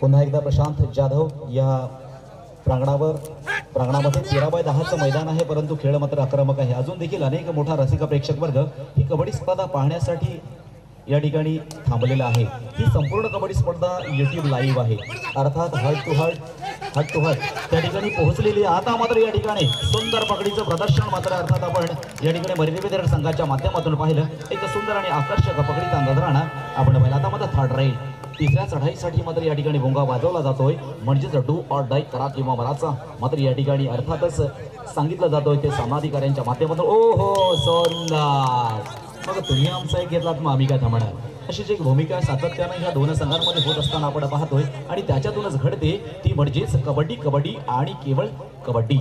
पुन्हा एकदा प्रशांत जाधव या प्रांगणावर प्रांगणामध्ये तेरा बाय दहाचं मैदान आहे परंतु खेळ मात्र आक्रमक आहे. अजून देखील अनेक मोठा रसिका प्रेक्षक वर्ग ही कबड्डी स्पर्धा पाहण्यासाठी या ठिकाणी थांबलेला आहे. ही संपूर्ण कबड्डी स्पर्धा युट्यूब लाईव्ह आहे. अर्थात हर्ट टू हर्ट हट्टोहट त्या ठिकाणी पोहोचलेली आहे. आता मात्र या ठिकाणी सुंदर पकडीचं प्रदर्शन मात्र अर्थात आपण या ठिकाणी मर्यादित संघाच्या माध्यमातून पाहिलं. एक सुंदर आणि आकर्षक पकडीचा नजराणा आपण पाहिला आता मात्र थर्ड राहील तिसऱ्या चढाईसाठी मात्र या ठिकाणी भोंगा वाजवला जातोय. म्हणजेच डू ऑर डाय करा किंवा मराचा. मात्र या ठिकाणी अर्थातच सांगितलं जातोय ते सामनाधिकाऱ्यांच्या माध्यमातून. ओ हो सुंदर. मग तुम्ही आमचा एक घेतलात मग आम्ही काय थांबणार? अशीच एक भूमिका सातत्यानं ह्या दोन संघांमध्ये होत असताना आपण पाहतोय. आणि त्याच्यातूनच घडते ती म्हणजेच कबड्डी कबड्डी आणि केवळ कबड्डी.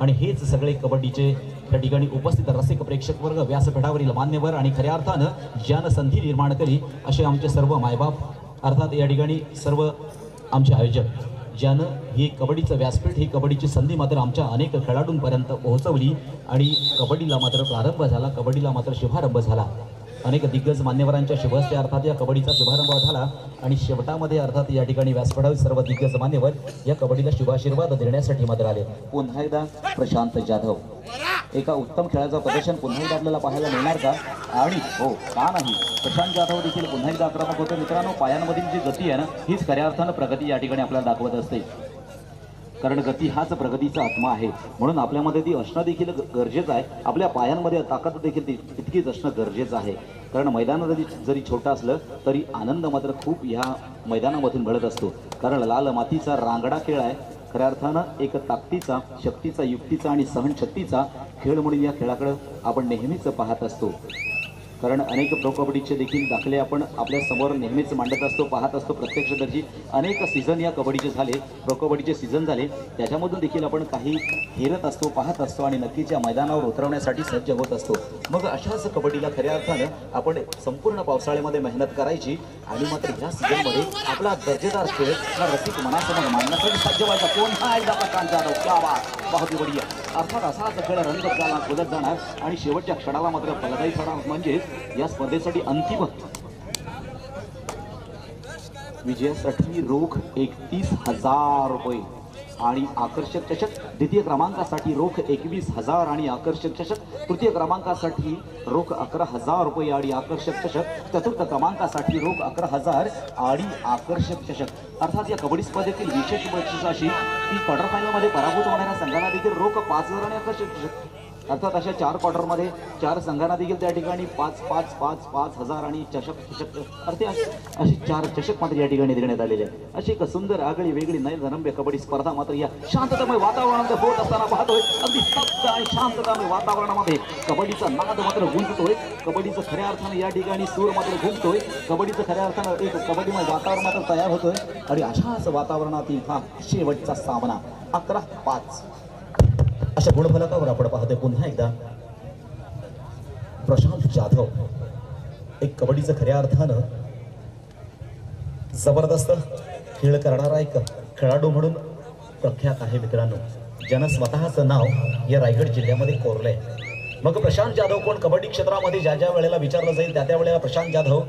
आणि हेच सगळे कबड्डीचे त्या ठिकाणी उपस्थित रसिक प्रेक्षक वर्ग व्यासपीठावरील मान्यवर आणि खऱ्या अर्थानं ज्यानं संधी निर्माण केली असे आमचे सर्व मायबाप अर्थात या ठिकाणी सर्व आमचे आयोजक ज्यानं ही कबड्डीचं व्यासपीठ ही कबड्डीची संधी मात्र आमच्या अनेक खेळाडूंपर्यंत पोहोचवली आणि कबड्डीला मात्र प्रारंभ झाला कबड्डीला मात्र शुभारंभ झाला. अनेक दिग्गज मान्यवरांच्या शुभहस्ते अर्थात या कबड्डीचा शुभारंभ झाला. आणि शेवटामध्ये अर्थात या ठिकाणी व्यासपीठावर सर्व दिग्गज मान्यवर या कबड्डीला शुभाशीर्वाद देण्यासाठी मात्र आले. पुन्हा एकदा प्रशांत जाधव. एका उत्तम खेळाचं प्रदर्शन पुन्हा एकदा आपल्याला पाहायला मिळणार का? आणि हो का नाही? प्रशांत जाधव देखील पुन्हा एकदा आक्रमक होतो. मित्रांनो पायांमधील जी गती आहे ना हीच खऱ्या अर्थानं प्रगती या ठिकाणी आपल्याला दाखवत असते. कारण गती हाच प्रगतीचा आत्मा आहे. म्हणून आपल्यामध्ये ती असणं देखील ग- गरजेचं आहे. आपल्या पायांमध्ये ताकद देखील ती तितकीच असणं गरजेचं आहे. कारण मैदान जरी जरी छोटं असलं तरी आनंद मात्र खूप ह्या मैदानामधून मिळत असतो. कारण लाल मातीचा रांगडा खेळ आहे. खऱ्या अर्थानं एक ताकदीचा शक्तीचा युक्तीचा आणि सहनशक्तीचा खेळ म्हणून या खेळाकडं आपण नेहमीच पाहत असतो. कारण अनेक प्रो कबड्डीचे देखील दाखले आपण आपल्यासमोर नेहमीच मांडत असतो पाहत असतो प्रत्यक्षदर्शी अनेक सीझन या कबड्डीचे झाले प्रो कबड्डीचे सीझन झाले. त्याच्यामधून देखील आपण काही हेरत असतो पाहत असतो आणि नक्कीच या मैदानावर उतरवण्यासाठी सज्ज होत असतो. मग अशाच कबड्डीला खऱ्या अर्थानं आपण संपूर्ण पावसाळ्यामध्ये मेहनत करायची. आणि मात्र ह्या सीझनमध्ये आपला दर्जेदार खेळ हा रसिक मनासमोर मांडण्यासाठी सज्ज व्हायचा कोणता एकदा प्रशांत जाधव. क्या बात. बहुत बढिया अर्थात असाच खेळ रंग झाला खोलत जाणार. आणि शेवटच्या क्षणाला मात्र फलदायी ठरणार म्हणजे या स्पर्धेसाठी अंतिम विजयासाठी रोख एकतीस हजार रुपये. आणि आकर्षक चषक. द्वितीय क्रमांकासाठी रोख एकवीस हजार आणि आकर्षक चषक. तृतीय क्रमांकासाठी रोख अकरा हजार रुपये आणि आकर्षक चषक. चतुर्थ क्रमांकासाठी रोख अकरा हजार आणि आकर्षक चषक. अर्थात या कबड्डी स्पर्धेतील विशेष बक्षीस अशी की क्वार्टर फायनलमध्ये पराभूत होणाऱ्या संघाला देखील रोख पाच हजार आणि आकर्षक चषक. अर्थात अशा चार क्वार्टरमध्ये चार संघांना देखील त्या ठिकाणी पाच पाच पाच पाच हजार आणि चषक चषक अर्थे असे असे चार चषक मात्र या ठिकाणी देण्यात आलेले आहे अशी एक सुंदर आगळी वेगळी नैरधनंब्य कबड्डी स्पर्धा मात्र या शांततामय वातावरणामध्ये होत असताना पाहतोय. अगदी स्तब्ध आणि शांततामय वातावरणामध्ये कबड्डीचा नाद मात्र गुंजतोय कबड्डीचं खऱ्या अर्थानं या ठिकाणी सूर मात्र गुंजतोय कबड्डीचं खऱ्या अर्थानं एक कबड्डीमय वातावरण मात्र तयार होतोय. आणि अशाच वातावरणातील हा शेवटचा सामना. अकरा पाच. अशा गुणफलकावर आपण पाहतोय. पुन्हा एकदा प्रशांत जाधव एक कबड्डीचं खऱ्या अर्थानं जबरदस्त खेळ करणारा एक खेळाडू म्हणून प्रख्यात आहे मित्रांनो. ज्यानं स्वतःचं नाव या रायगड जिल्ह्यामध्ये कोरलंय. मग प्रशांत जाधव कोण? कबड्डी क्षेत्रामध्ये ज्या ज्या वेळेला विचारलं जाईल त्या त्या वेळेला प्रशांत जाधव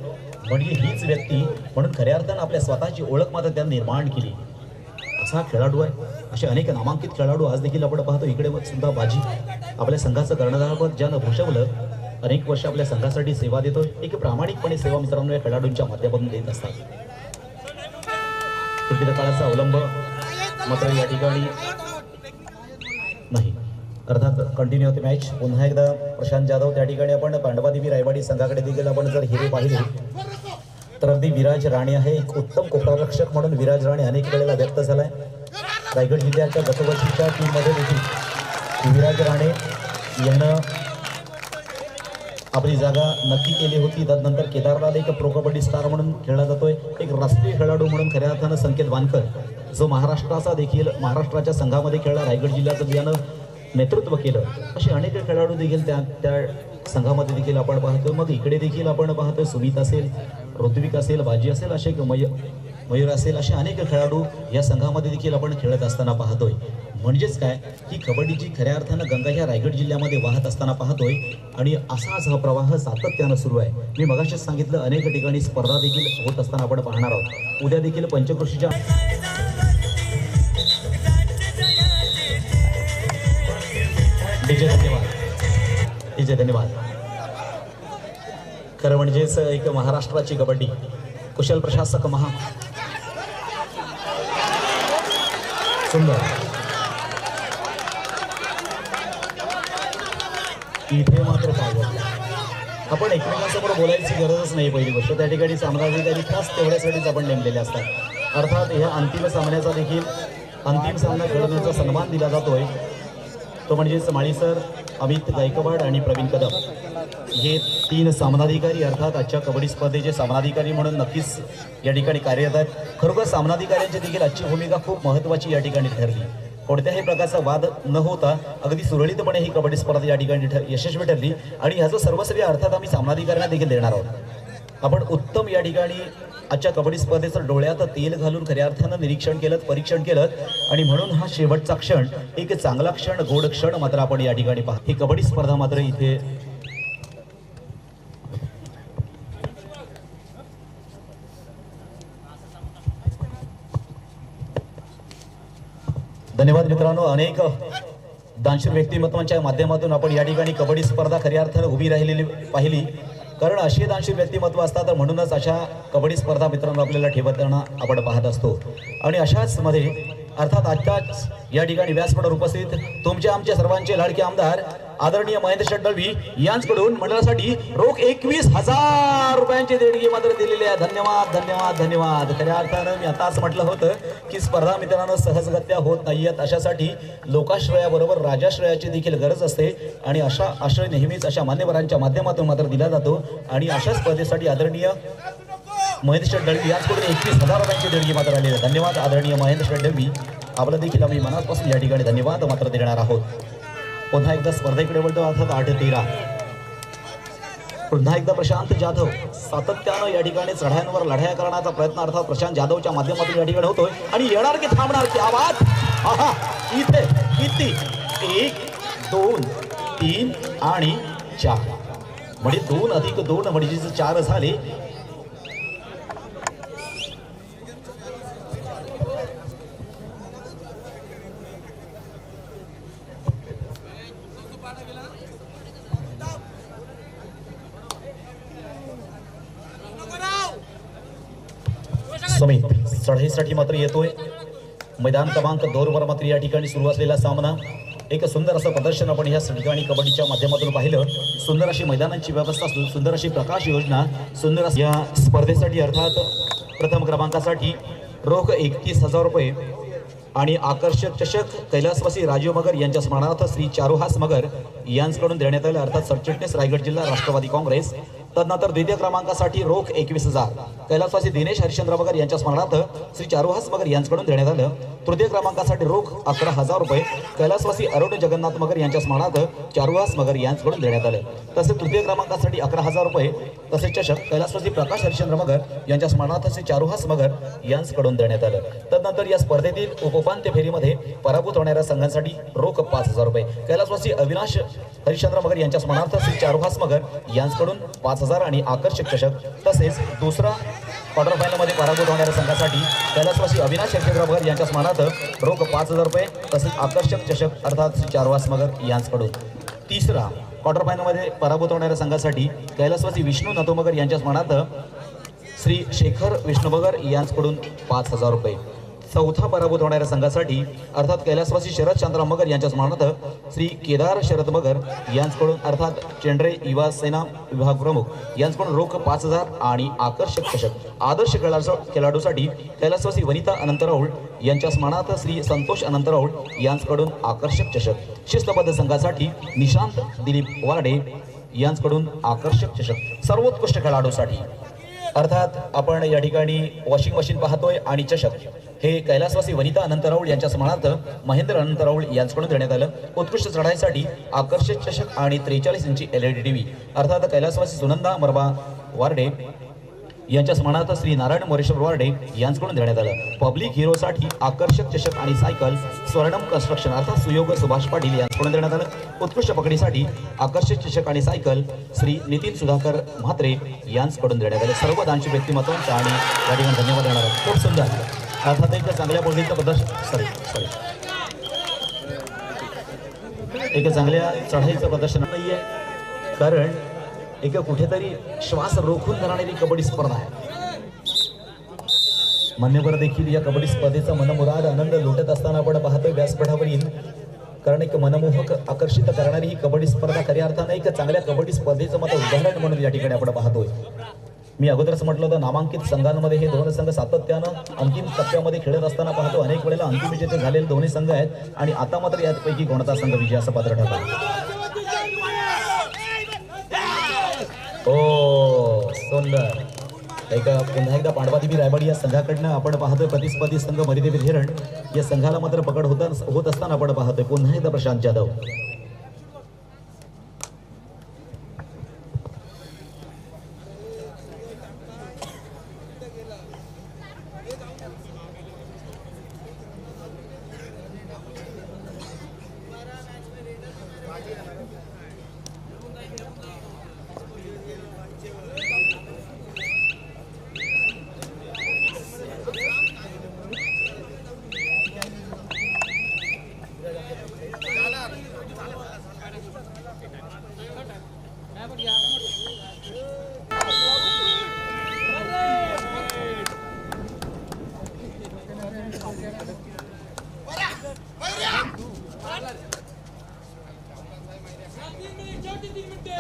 म्हणजे हीच व्यक्ती म्हणून खऱ्या अर्थानं आपल्या स्वतःची ओळख मात्र त्यांनी निर्माण केली. असा खेळाडू आहे. असे अनेक नामांकित खेळाडू आज देखील आपण पाहतो. इकडे सुद्धा बाजी. आपल्या संघाचं कर्णधारपद ज्यानं भूषवलं अनेक वर्ष आपल्या संघासाठी सेवा देतो एक प्रामाणिकपणे सेवा मित्रांनो या खेळाडूंच्या माध्यमातून देत असतात. सुट्टीच्या काळाचा अवलंब मात्र या ठिकाणी नाही. अर्थात कंटिन्यू होते मॅच पुन्हा एकदा प्रशांत जाधव त्या ठिकाणी आपण पांडवादेवी रायवाडी संघाकडे देखील आपण जर हिरे पाहिले तर अगदी विराज राणे आहे. एक उत्तम कोपरारक्षक म्हणून विराज राणे अनेक वेळेला व्यक्त झालाय. रायगड जिल्ह्याच्या गतवर्षीच्या टीममध्ये देखील विराज राणे यानं आपली जागा नक्की केली होती. त्यानंतर केदारनाथ एक प्रो कबड्डी स्टार म्हणून खेळला जातोय. एक राष्ट्रीय खेळाडू म्हणून खऱ्या अर्थानं संकेत वानकर जो महाराष्ट्राचा देखील महाराष्ट्राच्या संघामध्ये खेळला रायगड जिल्ह्याचं यानं नेतृत्व केलं असे अनेक खेळाडू देखील त्या त्या संघामध्ये देखील आपण पाहतो मग इकडे देखील आपण पाहतो सुमित असेल ऋत्विक असेल बाजी असेल असे मय मयूर असेल असे अनेक खेळाडू या संघामध्ये देखील आपण खेळत असताना पाहतोय. म्हणजेच काय? की कबड्डीची खऱ्या अर्थानं गंगा ह्या रायगड जिल्ह्यामध्ये वाहत असताना पाहतोय. आणि असाच हा प्रवाह सातत्यानं सुरू आहे. मी मगाशीच सांगितलं अनेक ठिकाणी स्पर्धा देखील होत असताना आपण पाहणार आहोत. उद्या देखील पंचकृषीच्या धन्यवाद. डीजे धन्यवाद. खरं म्हणजेच एक महाराष्ट्राची कबड्डी. कुशल प्रशासक महा सुंदर इथे मात्र पावलं. आपण एकमेकांसमोर बोलायची गरजच नाही पहिली गोष्ट. त्या ठिकाणी सामनाधिकारी खास तेवढ्यासाठीच आपण नेमलेले असतात. अर्थात ह्या अंतिम सामन्याचा देखील अंतिम सामना खेळवण्याचा सन्मान दिला जातोय. तो म्हणजेच माळी सर अमित गायकवाड आणि प्रवीण कदम. हे तीन सामनाधिकारी अर्थात आजच्या कबड्डी स्पर्धेचे सामनाधिकारी म्हणून नक्कीच या ठिकाणी कार्यरत आहेत खरोखर सामनाधिकाऱ्यांची देखील आजची भूमिका खूप महत्त्वाची या ठिकाणी ठरली. कोणत्याही प्रकारचा वाद न होता अगदी सुरळीतपणे ही कबड्डी स्पर्धा या ठिकाणी यशस्वी ठरली आणि ह्याचं सर्वस्वी अर्थात आम्ही सामनाधिकाऱ्यांना देखील देणार आहोत. आपण उत्तम या ठिकाणी आजच्या कबड्डी स्पर्धेचं डोळ्यात तेल घालून खऱ्या अर्थानं निरीक्षण केलं परीक्षण केलं आणि म्हणून हा शेवटचा क्षण एक चांगला क्षण गोड क्षण मात्र आपण या ठिकाणी पाहतो. ही कबड्डी स्पर्धा मात्र इथे धन्यवाद मित्रांनो. अनेक दानशूर व्यक्तिमत्वांच्या माध्यमातून आपण या ठिकाणी कबड्डी स्पर्धा खऱ्या अर्थानं उभी राहिलेली पाहिली. कारण अशी दानशूर व्यक्तिमत्व असतात तर म्हणूनच अशा कबड्डी स्पर्धा मित्रांनो आपल्याला ठेवताना आपण पाहत असतो. आणि अशाच मध्ये अर्थात आत्ताच या ठिकाणी व्यासपीठावर उपस्थित तुमचे आमचे सर्वांचे लाडके आमदार आदरणीय महेंद्र शेट्टलवी यांच्याकडून मंडळासाठी रोख एकवीस हजार रुपयांची देणगी मात्र दिलेली आहे. धन्यवाद धन्यवाद धन्यवाद. खऱ्या अर्थानं मी आताच म्हटलं होतं की स्पर्धा मित्रांनो सहजगत्या होत नाहीयेत. अशासाठी लोकाश्रयाबरोबर राजाश्रयाची देखील गरज असते आणि अशा आश्रय नेहमीच अशा मान्यवरांच्या माध्यमातून मात्र दिला जातो. आणि अशा स्पर्धेसाठी आदरणीय महेंद्र शेठ यांच्याकडून याचकडून एकवीस हजार रुपयांची देणगी मात्र आलेली आहे. धन्यवाद आदरणीय महेंद्र शेठ आपलं देखील आम्ही मनापासून या ठिकाणी धन्यवाद मात्र देणार आहोत. पुन्हा एकदा स्पर्धेकडे वळतो अर्थात आठ तेरा. पुन्हा एकदा प्रशांत जाधव सातत्यानं या ठिकाणी चढायांवर लढाया करण्याचा प्रयत्न अर्थात प्रशांत जाधवच्या माध्यमातून या ठिकाणी होतोय. आणि येणार की थांबणार की आवाज? आहा इथे किती? एक दोन तीन आणि चार. म्हणजे दोन अधिक दोन म्हणजे चार झाले. समी चढाईसाठी मात्र येतोय. मैदान क्रमांक दोनवर मात्र या ठिकाणी सुरू असलेला सामना. एक सुंदर असं प्रदर्शन आपण या ठिकाणी कबड्डीच्या माध्यमातून पाहिलं. सुंदर अशी मैदानांची व्यवस्था सुंदर अशी प्रकाश योजना सुंदर या स्पर्धेसाठी अर्थात प्रथम क्रमांकासाठी रोख एकतीस हजार रुपये आणि आकर्षक चषक कैलासवासी राजीव मगर यांच्या स्मरणार्थ श्री चारुहास मगर यांच्याकडून देण्यात आले अर्थात सरचिटणीस रायगड जिल्हा राष्ट्रवादी काँग्रेस. तदनंतर द्वितीय क्रमांकासाठी रोख एकवीस हजार. कैलासवासी दिनेश हरिश्चंद्र मगर यांच्या स्मरणार्थ श्री चारुहास मगर यांच्याकडून देण्यात आलं. तृतीय क्रमांकासाठी रोख अकरा हजार रुपये. कैलासवासी अरुण जगन्नाथ मगर यांच्या स्मरणार्थ चारुहास मगर यांच्याकडून देण्यात आलं. तसेच तृतीय क्रमांकासाठी अकरा हजार रुपये. तसेच चषक कैलासवासी प्रकाश हरिश्चंद्र मगर यांच्या स्मरणार्थ श्री चारुहास मगर यांच्याकडून देण्यात आलं. तदनंतर या स्पर्धेतील उपउपांत्य फेरीमध्ये पराभूत होणाऱ्या संघांसाठी रोख पाच हजार रुपये. कैलासवासी अविनाश हरिश्चंद्र मगर यांच्या स्मरणार्थ श्री चारुहास मगर यांच्याकडून पाच हजार आणि आकर्षक चषक तसेच दुसरा क्वार्टर फायनलमध्ये पराभूत होणाऱ्या संघासाठी कैलासवासी अविनाश हरिश्चंद्र यांच्या स्मरणार्थ रोख पाच हजार रुपये तसेच आकर्षक चषक अर्थात चारवास मगर यांचकडून तिसरा क्वार्टर फायनलमध्ये पराभूत होणाऱ्या संघासाठी कैलासवासी विष्णू नतोमगर यांच्या स्मरणार्थ श्री शेखर विष्णुमगर यांचकडून पाच हजार रुपये. चौथा पराभूत होणाऱ्या संघासाठी अर्थात कैलासवासी शरद शांताराम मगर यांच्या स्मरणार्थ श्री केदार शरद मगर यांच्याकडून अर्थात चेंड्रे युवा सेना विभाग प्रमुख यांच्याकडून रोख पाच हजार आणि आकर्षक चषक आदर्श खेळाडूसाठी कैलासवासी वनिता अनंत राऊळ यांच्या स्मरणार्थ श्री संतोष अनंत राऊळ यांच्याकडून आकर्षक चषक शिस्तबद्ध संघासाठी निशांत दिलीप वारडे यांच्याकडून आकर्षक चषक सर्वोत्कृष्ट खेळाडूसाठी. अर्थात आपण या ठिकाणी वॉशिंग मशीन पाहतोय आणि चषक. हे कैलासवासी वनिता अनंत राऊळ यांच्या स्मरणार्थ महेंद्र अनंत राऊळ यांच्याकडून देण्यात आलं. उत्कृष्ट चढाईसाठी आकर्षक चषक आणि त्रेचाळीस इंची एल ई डी टीव्ही अर्थात कैलासवासी सुनंदा मरबा वार्डे यांच्या स्मरणार्थ श्री नारायण मोरेश्वर वार्डे यांच्याकडून देण्यात आलं. पब्लिक हिरोसाठी आकर्षक चषक आणि सायकल स्वर्णम कन्स्ट्रक्शन अर्थात सुयोग सुभाष पाटील यांच्याकडून देण्यात आलं. उत्कृष्ट पकडीसाठी आकर्षक चषक आणि सायकल श्री नितीन सुधाकर म्हात्रे यांच्याकडून देण्यात आलं. सर्व दानशी व्यक्तिमत्वांचा आणि या ठिकाणी धन्यवाद देणार आहोत. खूप सुंदर. अर्थात एका चांगल्या बोलीचं प्रदर्शन सॉरी सॉरी एक चांगल्या चढाईचं प्रदर्शन नाही आहे कारण एक कुठेतरी श्वास रोखून धरणारी कबड्डी स्पर्धा आहे. मान्यवर देखील या कबड्डी स्पर्धेचा मनमुराद आनंद लुटत असताना आपण पाहतोय येईल कारण एक मनमोहक आकर्षित करणारी ही कबड्डी स्पर्धा खऱ्या अर्थानं एक चांगल्या कबड्डी स्पर्धेचं मात्र उदाहरण म्हणून या ठिकाणी आपण पाहतोय. मी अगोदरच म्हटलं होतं नामांकित संघांमध्ये हे दोन संघ सातत्यानं अंतिम टप्प्यामध्ये खेळत असताना पाहतो अनेक वेळेला अंतिम विजेते झालेले दोन्ही संघ आहेत आणि आता मात्र यापैकी कोणता संघ विजय पात्र ठरला? ओ सुंदर. एक पुन्हा एकदा पांडवादेवी रायबड या संघाकडनं आपण पाहतोय प्रतिस्पर्धी संघ मरिदेवी हिरण या संघाला मात्र पकड होता होत असताना आपण पाहतोय. पुन्हा एकदा प्रशांत जाधव. तीन मिनिटे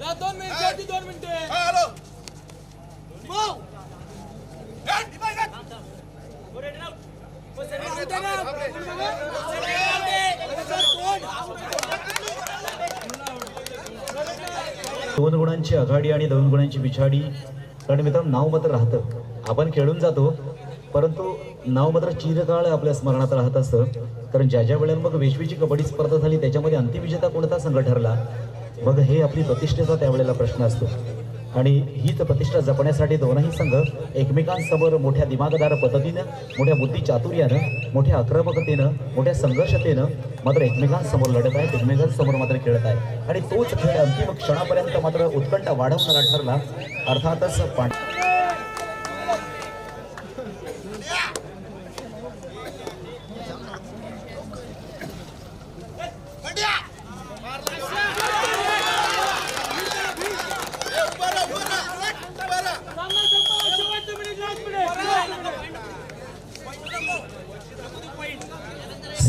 दोन मिनिटं दोन मिनिटे. दोन गुणांची आघाडी आणि दोन गुणांची पिछाडी कारण मित्रांनो नाव मात्र राहतं. आपण खेळून जातो परंतु नाव मात्र चिरकाळ आपल्या स्मरणात राहत असतं. कारण ज्या ज्या वेळेला मग वेशवीची कबड्डी स्पर्धा झाली त्याच्यामध्ये अंतिम विजेता कोणता संघ ठरला? मग हे आपली प्रतिष्ठेचा त्यावेळेला प्रश्न असतो. आणि हीच प्रतिष्ठा जपण्यासाठी दोनही संघ एकमेकांसमोर मोठ्या दिमागदार पद्धतीनं मोठ्या बुद्धी चातुर्यानं मोठ्या आक्रमकतेनं मोठ्या संघर्षतेनं मात्र एकमेकांसमोर लढत आहेत एकमेकांसमोर मात्र खेळत आहे आणि तोच खेळ अंतिम क्षणापर्यंत मात्र उत्कंठा वाढवणारा ठरला. अर्थातच पाणी चांगला संपा शेवटचं मिनिट लास्ट मिनिट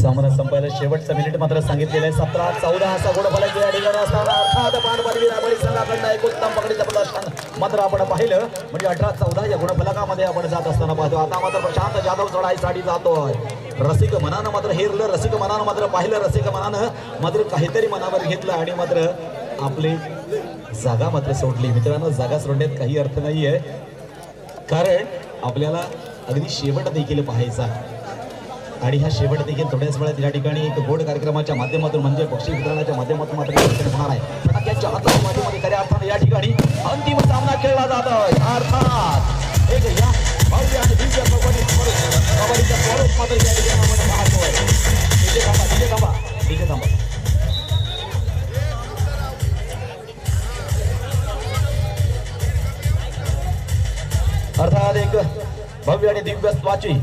सामना संपायला शेवटचा मिनिट मात्र सांगितलेलं आहे. सतरा चौदा असा गुण फलक या ठिकाणी असताना अर्थात पानपदवी राबडी संघाकडनं एक उत्तम पकडीचं प्रदर्शन मात्र आपण पाहिलं म्हणजे अठरा चौदा या गुणफलकामध्ये आपण जात असताना पाहतो. आता मात्र प्रशांत जाधव चढाईसाठी जातोय. रसिक मनानं मात्र हेरलं रसिक मनानं मात्र पाहिलं रसिक मनानं मात्र काहीतरी मनावर घेतलं आणि मात्र आपली जागा मात्र सोडली. मित्रांनो जागा सोडण्यात काही अर्थ नाहीये. कारण आपल्याला अगदी शेवट देखील पाहायचा आहे. आणि हा शेवट देखील थोड्याच वेळात या ठिकाणी एक गोड कार्यक्रमाच्या माध्यमातून म्हणजे पक्षी वितरणाच्या माध्यमातून मात्र या होणार आहे. फटाक्याच्या हाताच्या माध्यमातून खऱ्या अर्थाने या ठिकाणी अंतिम सामना खेळला जातोय अर्थात एक या भव्य आणि दिव्य कबड्डी कबड्डीच्या स्वरूप मात्र या ठिकाणी आपण पाहतोय तिथे थांबा तिथे थांबा तिथे थांबा. अर्थात एक भव्य आणि दिव्य स्वाची.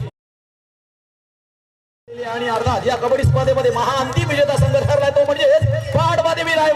आणि अर्धा या कबड्डी स्पर्धेमध्ये महाअंतिम विजेता संघ ठरलाय तो म्हणजे पाटबादेवी राय